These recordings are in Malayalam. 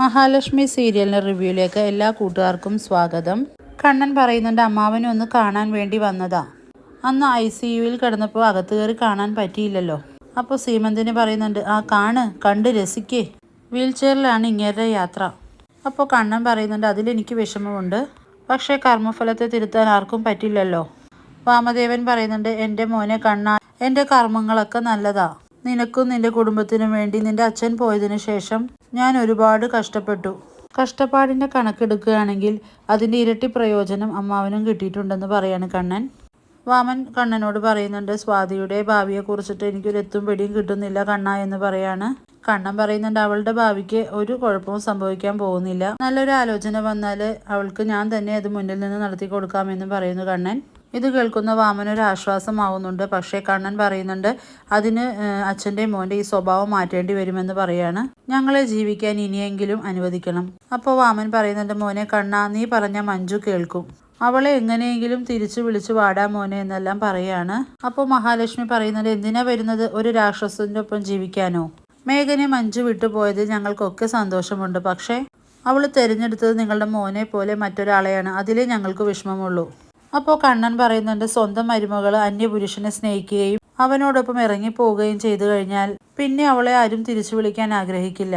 മഹാലക്ഷ്മി സീരിയലിന്റെ റിവ്യൂയിലേക്ക് എല്ലാ കൂട്ടുകാർക്കും സ്വാഗതം. കണ്ണൻ പറയുന്നുണ്ട് അമ്മാവനെ ഒന്ന് കാണാൻ വേണ്ടി വന്നതാ. അന്ന് ഐ സി യുവിൽ കിടന്നപ്പോൾ അകത്ത് കയറി കാണാൻ പറ്റിയില്ലല്ലോ. അപ്പോൾ സീമന്തിന് പറയുന്നുണ്ട് ആ കാണ് കണ്ട് രസിക്കേ. വീൽ ചെയറിലാണ് ഇങ്ങേരുടെ യാത്ര. അപ്പോൾ കണ്ണൻ പറയുന്നുണ്ട് അതിലെനിക്ക് വിഷമമുണ്ട്. പക്ഷേ കർമ്മഫലത്തെ തിരുത്താൻ ആർക്കും പറ്റില്ലല്ലോ. വാമദേവൻ പറയുന്നുണ്ട് എന്റെ മോനെ കണ്ണാ എന്റെ കർമ്മങ്ങളൊക്കെ നല്ലതാ. നിനക്കും നിന്റെ കുടുംബത്തിനും വേണ്ടി നിന്റെ അച്ഛൻ പോയതിനു ശേഷം ഞാൻ ഒരുപാട് കഷ്ടപ്പെട്ടു. കഷ്ടപ്പാടിന്റെ കണക്കെടുക്കുകയാണെങ്കിൽ അതിന്റെ ഇരട്ടി പ്രയോജനം അമ്മാവനും കിട്ടിയിട്ടുണ്ടെന്ന് പറയാണ് കണ്ണൻ. വാമൻ കണ്ണനോട് പറയുന്നുണ്ട് സ്വാതിയുടെ ഭാവിയെ കുറിച്ചിട്ട് എനിക്കൊരു എത്തും പിടിയും കിട്ടുന്നില്ല കണ്ണ എന്ന് പറയാണ്. കണ്ണൻ പറയുന്നുണ്ട് അവളുടെ ഭാവിക്ക് ഒരു കുഴപ്പവും സംഭവിക്കാൻ പോകുന്നില്ല. നല്ലൊരു ആലോചന വന്നാൽ അവൾക്ക് ഞാൻ തന്നെ അത് മുന്നിൽ നിന്ന് നടത്തി കൊടുക്കാമെന്ന് പറയുന്നു കണ്ണൻ. ഇത് കേൾക്കുന്ന വാമനൊരു ആശ്വാസമാവുന്നുണ്ട്. പക്ഷേ കണ്ണൻ പറയുന്നുണ്ട് അതിന് അച്ഛന്റെയും മോന്റെ ഈ സ്വഭാവം മാറ്റേണ്ടി വരുമെന്ന് പറയാണ്. ഞങ്ങളെ ജീവിക്കാൻ ഇനിയെങ്കിലും അനുവദിക്കണം. അപ്പോൾ വാമൻ പറയുന്നുണ്ട് മോനെ കണ്ണ നീ പറഞ്ഞ മഞ്ജു കേൾക്കും. അവളെ എങ്ങനെയെങ്കിലും തിരിച്ചു വിളിച്ചു വാടാ മോനെ എന്നെല്ലാം പറയാണ്. അപ്പോൾ മഹാലക്ഷ്മി പറയുന്നുണ്ട് എന്തിനാ വരുന്നത്? ഒരു രാക്ഷസന്റെ ഒപ്പം ജീവിക്കാനോ? മേഘനെ മഞ്ജു വിട്ടുപോയത് ഞങ്ങൾക്കൊക്കെ സന്തോഷമുണ്ട്. പക്ഷേ അവൾ തിരഞ്ഞെടുത്തത് നിങ്ങളുടെ മോനെ പോലെ മറ്റൊരാളെയാണ്. അതിലേ ഞങ്ങൾക്ക് വിഷമമുള്ളൂ. അപ്പോൾ കണ്ണൻ പറയുന്നുണ്ട് സ്വന്തം മരുമകൾ അന്യപുരുഷനെ സ്നേഹിക്കുകയും അവനോടൊപ്പം ഇറങ്ങിപ്പോവുകയും ചെയ്തു കഴിഞ്ഞാൽ പിന്നെ അവളെ ആരും തിരിച്ചു വിളിക്കാൻ ആഗ്രഹിക്കില്ല.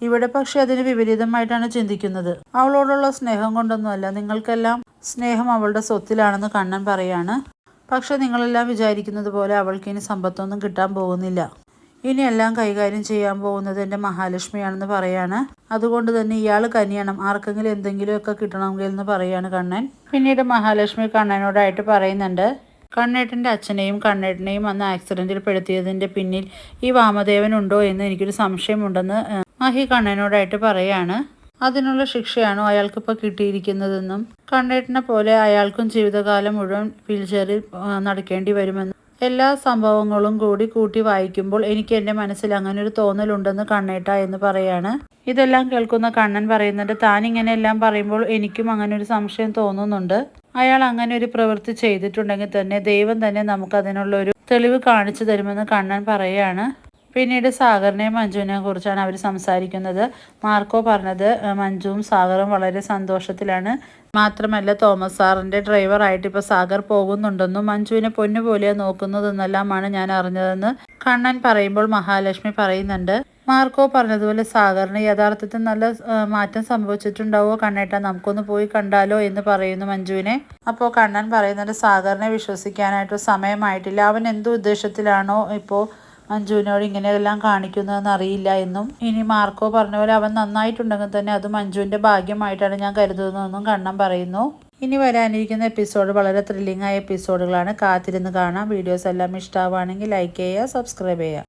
ഇവിടെ പക്ഷെ അതിന് വിപരീതമായിട്ടാണ് ചിന്തിക്കുന്നത്. അവളോടുള്ള സ്നേഹം കൊണ്ടൊന്നുമല്ല നിങ്ങൾക്കെല്ലാം സ്നേഹം അവളുടെ സ്വത്തിലാണെന്ന് കണ്ണൻ പറയാണ്. പക്ഷെ നിങ്ങളെല്ലാം വിചാരിക്കുന്നത് പോലെ അവൾക്ക് ഇനി സമ്പത്തൊന്നും കിട്ടാൻ പോകുന്നില്ല. ഇനി എല്ലാം കൈകാര്യം ചെയ്യാൻ പോകുന്നത് എന്റെ മഹാലക്ഷ്മിയാണെന്ന് പറയാണ്. അതുകൊണ്ട് തന്നെ ഇയാൾ കനിയണം. ആർക്കെങ്കിലും എന്തെങ്കിലുമൊക്കെ കിട്ടണമെങ്കിൽ എന്ന് പറയാണ് കണ്ണൻ. പിന്നീട് മഹാലക്ഷ്മി കണ്ണനോടായിട്ട് പറയുന്നുണ്ട് കണ്ണേട്ടന്റെ അച്ഛനെയും കണ്ണേട്ടനെയും അന്ന് ആക്സിഡന്റിൽ പെടുത്തിയതിന്റെ പിന്നിൽ ഈ വാമദേവൻ ഉണ്ടോ എന്ന് എനിക്കൊരു സംശയമുണ്ടെന്ന് മഹി കണ്ണനോടായിട്ട് പറയാണ്. അതിനുള്ള ശിക്ഷയാണോ അയാൾക്കിപ്പോൾ കിട്ടിയിരിക്കുന്നതെന്നും കണ്ണേട്ടനെ പോലെ അയാൾക്കും ജീവിതകാലം മുഴുവൻ വീൽചെയറിൽ നടക്കേണ്ടി വരുമെന്നും എല്ലാ സംഭവങ്ങളും കൂടി കൂട്ടി വായിക്കുമ്പോൾ എനിക്ക് എന്റെ മനസ്സിൽ അങ്ങനെ ഒരു തോന്നലുണ്ടെന്ന് കണ്ണേട്ട എന്ന് പറയാണ്. ഇതെല്ലാം കേൾക്കുന്ന കണ്ണൻ പറയുന്നുണ്ട് താൻ ഇങ്ങനെയെല്ലാം പറയുമ്പോൾ എനിക്കും അങ്ങനെ ഒരു സംശയം തോന്നുന്നുണ്ട്. അയാൾ അങ്ങനെ ഒരു പ്രവൃത്തി ചെയ്തിട്ടുണ്ടെങ്കിൽ തന്നെ ദൈവം തന്നെ നമുക്ക് അതിനുള്ള ഒരു തെളിവ് കാണിച്ചു തരുമെന്ന് കണ്ണൻ പറയാണ്. പിന്നീട് സാഗറിനെയും മഞ്ജുവിനെയും കുറിച്ചാണ് അവർ സംസാരിക്കുന്നത്. മാർക്കോ പറഞ്ഞത് മഞ്ജുവും സാഗറും വളരെ സന്തോഷത്തിലാണ്. മാത്രമല്ല തോമസ് സാറിന്റെ ഡ്രൈവറായിട്ട് ഇപ്പോൾ സാഗർ പോകുന്നുണ്ടെന്നും മഞ്ജുവിനെ പൊന്നുപോലെ നോക്കുന്നതെന്നെല്ലാമാണ് ഞാൻ അറിഞ്ഞതെന്ന് കണ്ണൻ പറയുമ്പോൾ മഹാലക്ഷ്മി പറയുന്നുണ്ട്. മാർക്കോ പറഞ്ഞതുപോലെ സാഗറിന് യഥാർത്ഥത്തിൽ നല്ല മാറ്റം സംഭവിച്ചിട്ടുണ്ടാവോ? കണ്ണേട്ട നമുക്കൊന്ന് പോയി കണ്ടാലോ? എന്ന് പറയുന്നു മഞ്ജുവിനെ. അപ്പോൾ കണ്ണൻ പറയുന്നുണ്ട് സാഗറിനെ വിശ്വസിക്കാനായിട്ട് സമയമായിട്ടില്ല. അവൻ എന്ത് ഉദ്ദേശത്തിലാണോ ഇപ്പോൾ മഞ്ജുവിനോട് ഇങ്ങനെയെല്ലാം കാണിക്കുന്നതെന്ന് അറിയില്ല എന്നും. ഇനി മാർക്കോ പറഞ്ഞ പോലെ അവൻ നന്നായിട്ടുണ്ടെങ്കിൽ തന്നെ അത് മഞ്ജുവിന്റെ ഭാഗ്യമായിട്ടാണ് ഞാൻ കരുതുന്നതെന്നും കണ്ണം പറയുന്നു. ഇനി വരാനിരിക്കുന്ന എപ്പിസോഡ് വളരെ ത്രില്ലിംഗ് ആയ എപ്പിസോഡുകളാണ്. കാത്തിരുന്ന് കാണാം. വീഡിയോസ് എല്ലാം ഇഷ്ടമാവുകയാണെങ്കിൽ ലൈക്ക് ചെയ്യുക സബ്സ്ക്രൈബ് ചെയ്യുക.